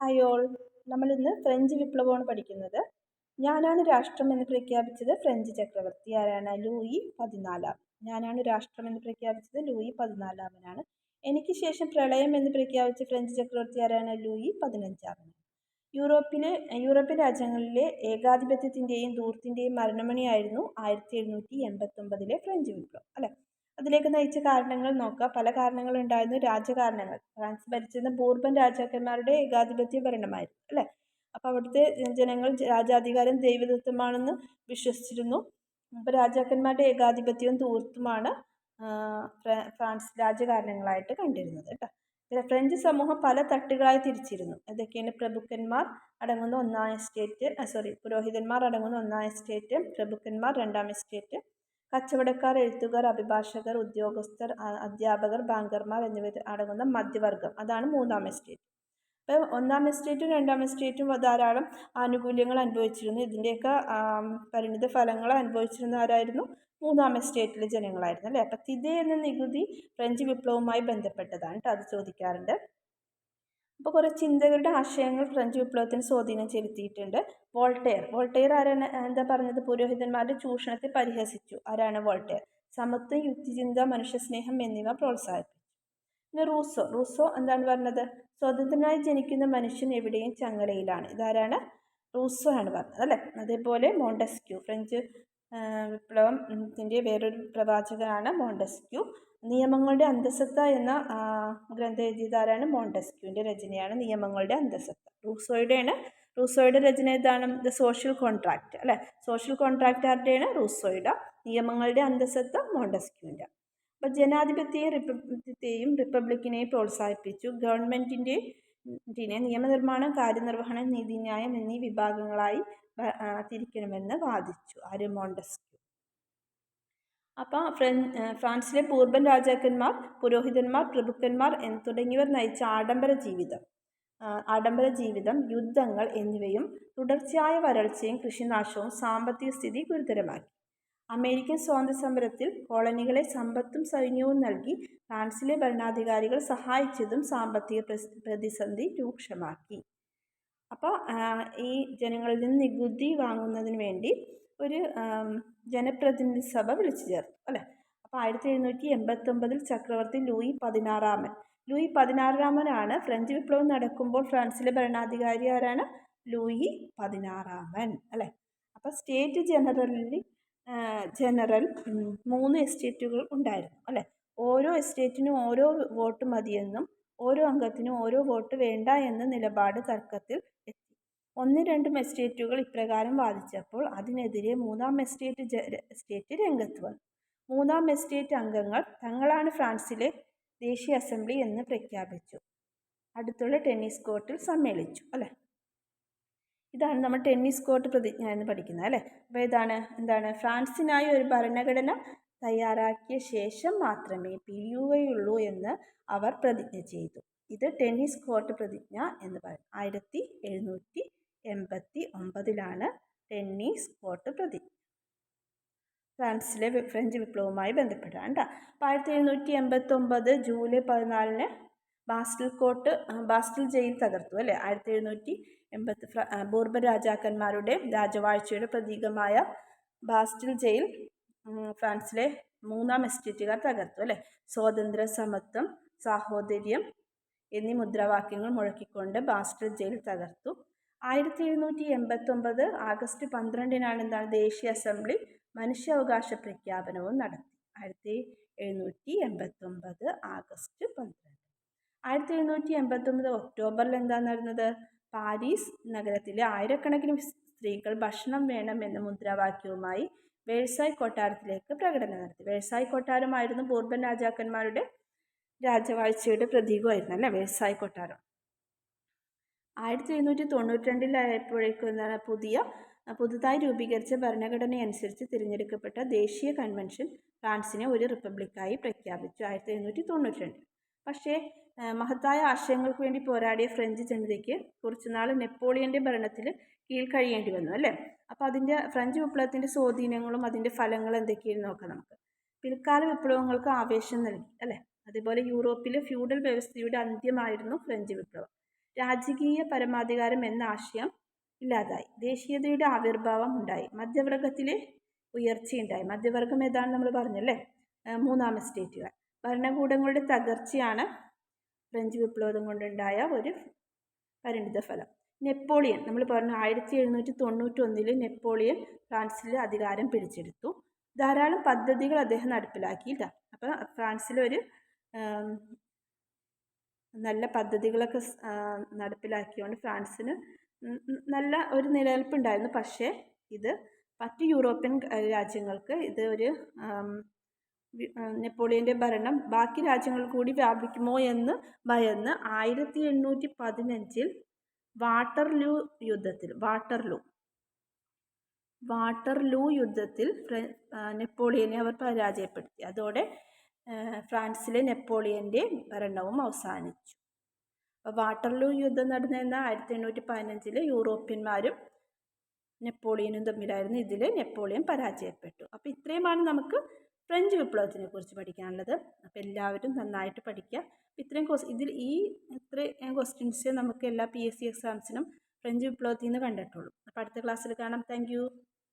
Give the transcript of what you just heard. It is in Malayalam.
ഹായ് ഓൾ നമ്മൾ ഇന്ന് ഫ്രഞ്ച് വിപ്ലവമാണ് പഠിക്കുന്നത്. ഞാനാണ് രാഷ്ട്രം എന്ന് പ്രഖ്യാപിച്ചത് ഫ്രഞ്ച് ചക്രവർത്തി ആരാണ്? ലൂയി പതിനാലാം. ഞാനാണ് രാഷ്ട്രം എന്ന് പ്രഖ്യാപിച്ചത് ലൂയി പതിനാലാമനാണ്. എനിക്ക് ശേഷം പ്രളയം എന്ന് പ്രഖ്യാപിച്ച ഫ്രഞ്ച് ചക്രവർത്തി ആരാണ്? ലൂയി പതിനഞ്ചാമൻ യൂറോപ്പിലെ യൂറോപ്യൻ രാജ്യങ്ങളിലെ ഏകാധിപത്യത്തിന്റെയും ദൂർത്തിന്റെയും മരണമണിയായിരുന്നു ആയിരത്തി എഴുന്നൂറ്റി എൺപത്തൊമ്പതിലെ ഫ്രഞ്ച് വിപ്ലവം അല്ലേ? അതിലേക്ക് നയിച്ച കാരണങ്ങൾ നോക്കുക. പല കാരണങ്ങളുണ്ടായിരുന്നു. രാജകാരണങ്ങൾ. ഫ്രാൻസ് ഭരിച്ചിരുന്ന ബൂർബൻ രാജാക്കന്മാരുടെ ഏകാധിപത്യ ഭരണമായിരുന്നു അല്ലേ? അപ്പോൾ അവിടുത്തെ ജനങ്ങൾ രാജാധികാരം ദൈവദത്തമാണെന്ന് വിശ്വസിച്ചിരുന്നു. അപ്പോൾ രാജാക്കന്മാരുടെ ഏകാധിപത്യവും തൂർത്തുമാണ് ഫ്രാൻസ് രാജകാരണങ്ങളായിട്ട് കണ്ടിരുന്നത് കേട്ടോ. ഫ്രഞ്ച് സമൂഹം പല തട്ടുകളായി തിരിച്ചിരുന്നു. അതൊക്കെയാണ് പ്രഭുക്കന്മാർ അടങ്ങുന്ന ഒന്നാം എസ്റ്റേറ്റ് സോറി പുരോഹിതന്മാർ അടങ്ങുന്ന ഒന്നാം എസ്റ്റേറ്റ് പ്രഭുക്കന്മാർ രണ്ടാം എസ്റ്റേറ്റ് കച്ചവടക്കാർ എഴുത്തുകാർ അഭിഭാഷകർ ഉദ്യോഗസ്ഥർ അധ്യാപകർ ബാങ്കർമാർ എന്നിവർ അടങ്ങുന്ന മധ്യവർഗം. അതാണ് മൂന്നാം എസ്റ്റേറ്റ്. ഇപ്പം ഒന്നാം എസ്റ്റേറ്റും രണ്ടാം എസ്റ്റേറ്റും ധാരാളം ആനുകൂല്യങ്ങൾ അനുഭവിച്ചിരുന്നു. ഇതിന്റെയൊക്കെ പരിണിത ഫലങ്ങൾ അനുഭവിച്ചിരുന്ന ആരായിരുന്നു? മൂന്നാം എസ്റ്റേറ്റിലെ ജനങ്ങളായിരുന്നു അല്ലേ? അപ്പം തിതേ എന്ന നികുതി ഫ്രഞ്ച് വിപ്ലവവുമായി ബന്ധപ്പെട്ടതാണ് കേട്ടോ അത് ചോദിക്കാറുണ്ട്. അപ്പോൾ കുറേ ചിന്തകരുടെ ആശയങ്ങൾ ഫ്രഞ്ച് വിപ്ലവത്തിന് സ്വാധീനം ചെലുത്തിയിട്ടുണ്ട്. വോൾട്ടെയർ. വോൾട്ടെയർ ആരാണ്? എന്താ പറഞ്ഞത്? പുരോഹിതന്മാരുടെ ചൂഷണത്തെ പരിഹസിച്ചു. ആരാണ് വോൾട്ടെയർ? സമത്വം യുക്തിചിന്ത മനുഷ്യസ്നേഹം എന്നിവ പ്രോത്സാഹിപ്പിച്ചു. പിന്നെ റൂസോ. റൂസോ എന്താണ് പറഞ്ഞത്? സ്വതന്ത്രനായി ജനിക്കുന്ന മനുഷ്യൻ എവിടെയും ചങ്ങലയിലാണ്. ഇതാരാണ്? റൂസോ ആണ് പറഞ്ഞത് അല്ലേ? അതേപോലെ മോണ്ടസ്ക്യൂ. ഫ്രഞ്ച് വിപ്ലവത്തിന്റെ വേറൊരു പ്രവാചകനാണ് മോണ്ടസ്ക്യൂ. നിയമങ്ങളുടെ അന്തസത്ത എന്ന ഗ്രന്ഥം എഴുതിയതാരാണ് മോണ്ടസ്ക്യൂവിന്റെ രചനയാണ് നിയമങ്ങളുടെ അന്തസത്ത റൂസോയുടെയാണ് റൂസോയുടെ രചന ഇതാണ് ദ സോഷ്യൽ കോൺട്രാക്റ്റ് അല്ലേ? സോഷ്യൽ കോൺട്രാക്റ്റ് ആരുടെയാണ് റൂസോയുടെ. നിയമങ്ങളുടെ അന്തസത്ത മോണ്ടസ്ക്യൂവിന്റെ അപ്പോൾ ജനാധിപത്യത്തെയും റിപ്പബ്ലിക്കത്തെയും റിപ്പബ്ലിക്കിനെയും പ്രോത്സാഹിപ്പിച്ചു. ഗവൺമെന്റിന്റെ നിയമനിർമ്മാണം കാര്യനിർവഹണം നീതിന്യായം എന്നീ വിഭാഗങ്ങളായി തിരിക്കണമെന്ന് വാദിച്ചു ആര് മോണ്ടസ്ക്യൂ. അപ്പോൾ ഫ്രാൻസിലെ പൂർബൻ രാജാക്കന്മാർ പുരോഹിതന്മാർ പ്രഭുക്കന്മാർ തുടങ്ങിയവർ നയിച്ച ആഡംബര ജീവിതം. ആഡംബര ജീവിതം യുദ്ധങ്ങൾ എന്നിവയും തുടർച്ചയായ വരൾച്ചയും കൃഷിനാശവും സാമ്പത്തിക സ്ഥിതി ഗുരുതരമാക്കി. അമേരിക്കൻ സ്വാതന്ത്ര്യ സമരത്തിൽ കോളനികളെ സമ്പത്തും സൈന്യവും നൽകി ഫ്രാൻസിലെ ഭരണാധികാരികൾ സഹായിച്ചതും സാമ്പത്തിക പ്രതിസന്ധി രൂക്ഷമാക്കി. അപ്പോൾ ഈ ജനങ്ങളിൽ നിന്ന് നികുതി വാങ്ങുന്നതിന് വേണ്ടി ഒരു ജനപ്രതിനിധി സഭ വിളിച്ചു ചേർത്തു അല്ലേ? അപ്പോൾ ആയിരത്തി എഴുന്നൂറ്റി എൺപത്തൊമ്പതിൽ ചക്രവർത്തി ലൂയി പതിനാറാമൻ. ലൂയി പതിനാറാമനാണ് ഫ്രഞ്ച് വിപ്ലവം നടക്കുമ്പോൾ ഫ്രാൻസിലെ ഭരണാധികാരി ആരാണ്? ലൂയി പതിനാറാമൻ അല്ലേ? അപ്പോൾ സ്റ്റേറ്റ് ജനറലിൽ ജനറൽ മൂന്ന് എസ്റ്റേറ്റുകൾ ഉണ്ടായിരുന്നു അല്ലേ? ഓരോ എസ്റ്റേറ്റിനും ഓരോ വോട്ട് മതിയെന്നും ഓരോ അംഗത്തിനും ഓരോ വോട്ട് വേണ്ട എന്ന നിലപാട് തർക്കത്തിൽ എത്തി. ഒന്ന് രണ്ട് എസ്റ്റേറ്റുകൾ ഇപ്രകാരം വാദിച്ചപ്പോൾ അതിനെതിരെ മൂന്നാം എസ്റ്റേറ്റ് സ്റ്റേറ്റ് രംഗത്ത് വന്നു. മൂന്നാം എസ്റ്റേറ്റ് അംഗങ്ങൾ തങ്ങളാണ് ഫ്രാൻസിലെ ദേശീയ അസംബ്ലി എന്ന് പ്രഖ്യാപിച്ചു. അടുത്തുള്ള ടെന്നീസ് കോർട്ടിൽ സമ്മേളിച്ചു അല്ലേ? ഇതാണ് നമ്മൾ ടെന്നീസ് കോർട്ട് പ്രതിജ്ഞ എന്ന് പഠിക്കുന്നത് അല്ലേ? അപ്പോൾ ഇതാണ് എന്താണ്? ഫ്രാൻസിനായി ഒരു ഭരണഘടന തയ്യാറാക്കിയ ശേഷം മാത്രമേ പിരിയുകയുള്ളൂ എന്ന് അവർ പ്രതിജ്ഞ ചെയ്തു. ഇത് ടെന്നീസ് കോർട്ട് പ്രതിജ്ഞ എന്ന് പറയും. ആയിരത്തി എഴുന്നൂറ്റി എൺപത്തി ഒമ്പതിലാണ് ടെന്നീസ് കോർട്ട് പ്രതിജ്ഞ. ഫ്രാൻസിലെ ഫ്രഞ്ച് വിപ്ലവവുമായി ബന്ധപ്പെടാണ്ട അപ്പോൾ ആയിരത്തി എഴുന്നൂറ്റി എൺപത്തൊമ്പത് ജൂലൈ പതിനാലിന് ബാസ്റ്റിൽ കോട്ട് ബാസ്റ്റിൽ ജയിൽ തകർത്തു അല്ലേ? ആയിരത്തി എഴുന്നൂറ്റി എൺപത്തി ബൂർബ രാജാക്കന്മാരുടെ രാജവാഴ്ചയുടെ പ്രതീകമായ ബാസ്റ്റിൽ ജയിൽ ഫ്രാൻസിലെ മൂന്നാം എസ്റ്റേറ്റുകാർ തകർത്തു അല്ലേ? സ്വാതന്ത്ര്യ സമത്വം സാഹോദര്യം എന്നീ മുദ്രാവാക്യങ്ങൾ മുഴക്കിക്കൊണ്ട് ബാസ്റ്റർ ജയിൽ തകർത്തു. ആയിരത്തി എഴുന്നൂറ്റി എൺപത്തൊമ്പത് ആഗസ്റ്റ് പന്ത്രണ്ടിനാണ് എന്താണ് ദേശീയ അസംബ്ലി മനുഷ്യാവകാശ പ്രഖ്യാപനവും നടത്തി. ആയിരത്തി എഴുന്നൂറ്റി എൺപത്തൊമ്പത് ആഗസ്റ്റ് പന്ത്രണ്ട്. ആയിരത്തി എഴുന്നൂറ്റി എൺപത്തൊമ്പത് ഒക്ടോബറിൽ എന്താ നടന്നത്? പാരീസ് നഗരത്തിലെ ആയിരക്കണക്കിന് സ്ത്രീകൾ ഭക്ഷണം വേണം എന്ന മുദ്രാവാക്യവുമായി വേഴ്സായ് കൊട്ടാരത്തിലേക്ക് പ്രകടനം നടത്തി. വേഴ്സായ് കൊട്ടാരമായിരുന്നു ബോർബൻ രാജാക്കന്മാരുടെ രാജവാഴ്ചയുടെ പ്രതീകമായിരുന്നു അല്ലേ? വേഴ്സായ് കൊട്ടാരം. ആയിരത്തി എഴുന്നൂറ്റി തൊണ്ണൂറ്റി രണ്ടിലായപ്പോഴേക്കും എന്താണ്? പുതിയ പുതുതായി രൂപീകരിച്ച ഭരണഘടനയനുസരിച്ച് തിരഞ്ഞെടുക്കപ്പെട്ട ദേശീയ കൺവെൻഷൻ ഫ്രാൻസിനെ ഒരു റിപ്പബ്ലിക്കായി പ്രഖ്യാപിച്ചു ആയിരത്തി എഴുന്നൂറ്റി തൊണ്ണൂറ്റി രണ്ട് പക്ഷേ മഹത്തായ ആശയങ്ങൾക്ക് വേണ്ടി പോരാടിയ ഫ്രഞ്ച് ജനതയ്ക്ക് കുറച്ചുനാൾ നെപ്പോളിയന്റെ ഭരണത്തിൽ കീഴ്ക്കഴിയേണ്ടി വന്നു അല്ലേ? അപ്പോൾ അതിന്റെ ഫ്രഞ്ച് വിപ്ലവത്തിന്റെ സ്വാധീനങ്ങളും അതിന്റെ ഫലങ്ങളും എന്തൊക്കെയാണ് നോക്കാം നമുക്ക്. പിൽക്കാല വിപ്ലവങ്ങൾക്ക് ആവേശം നൽകി അല്ലേ? അതേപോലെ യൂറോപ്പിലെ ഫ്യൂഡൽ വ്യവസ്ഥയുടെ അന്ത്യമായിരുന്നു ഫ്രഞ്ച് വിപ്ലവം. രാജകീയ പരമാധികാരം എന്ന ആശയം ഇല്ലാതായി. ദേശീയതയുടെ ആവിർഭാവം ഉണ്ടായി. മധ്യവർഗത്തിലെ ഉയർച്ചയുണ്ടായി. മധ്യവർഗം ഏതാണ് നമ്മൾ പറഞ്ഞല്ലേ മൂന്നാം എസ്റ്റേറ്റുകൾ സ്റ്റേറ്റുകൾ ഭരണകൂടങ്ങളുടെ തകർച്ചയാണ് ഫ്രഞ്ച് വിപ്ലവം കൊണ്ടുണ്ടായ ഒരു പരിണിത ഫലം. നെപ്പോളിയൻ നമ്മൾ പറഞ്ഞു ആയിരത്തി എഴുന്നൂറ്റി തൊണ്ണൂറ്റി ഒന്നിൽ നെപ്പോളിയൻ ഫ്രാൻസിൽ അധികാരം പിടിച്ചെടുത്തു. ധാരാളം പദ്ധതികൾ അദ്ദേഹം നടപ്പിലാക്കിയില്ല. അപ്പോൾ ഫ്രാൻസിലൊരു നല്ല പദ്ധതികളൊക്കെ നടപ്പിലാക്കിയോണ്ട് ഫ്രാൻസിന് നല്ല ഒരു നിലനിൽപ്പുണ്ടായിരുന്നു. പക്ഷേ ഇത് മറ്റ് യൂറോപ്യൻ രാജ്യങ്ങൾക്ക് ഇത് ഒരു നെപ്പോളിയന്റെ ഭരണം ബാക്കി രാജ്യങ്ങൾ കൂടി വ്യാപിക്കുമോ എന്ന് ഭയന്ന് ആയിരത്തി എണ്ണൂറ്റി പതിനഞ്ചിൽ വാട്ടർലൂ യുദ്ധത്തിൽ വാട്ടർലൂ വാട്ടർലൂ യുദ്ധത്തിൽ നെപ്പോളിയനെ അവർ പരാജയപ്പെടുത്തി. അതോടെ ഫ്രാൻസിലെ നെപ്പോളിയന്റെ ഭരണവും അവസാനിച്ചു. വാട്ടർലൂ യുദ്ധം നടന്നിരുന്ന ആയിരത്തി എണ്ണൂറ്റി പതിനഞ്ചിൽ യൂറോപ്യന്മാരും നെപ്പോളിയനും തമ്മിലായിരുന്നു. ഇതിൽ നെപ്പോളിയൻ പരാജയപ്പെട്ടു. അപ്പോൾ ഇത്രയുമാണ് നമുക്ക് ഫ്രഞ്ച് വിപ്ലവത്തിനെ കുറിച്ച് പഠിക്കാനുള്ളത്. അപ്പോൾ എല്ലാവരും നന്നായിട്ട് പഠിക്കുക. ഇത്രയും ക്വസ് ഇതിൽ ഈ ഇത്രയും ക്വസ്റ്റ്യൻസ് നമുക്ക് എല്ലാ പി എസ് സി എക്സാംസിനും ഫ്രഞ്ച് വിപ്ലവത്തിൽ നിന്ന് കണ്ടിട്ടുള്ളൂ. അപ്പോൾ അടുത്ത ക്ലാസ്സിൽ കാണാം. താങ്ക്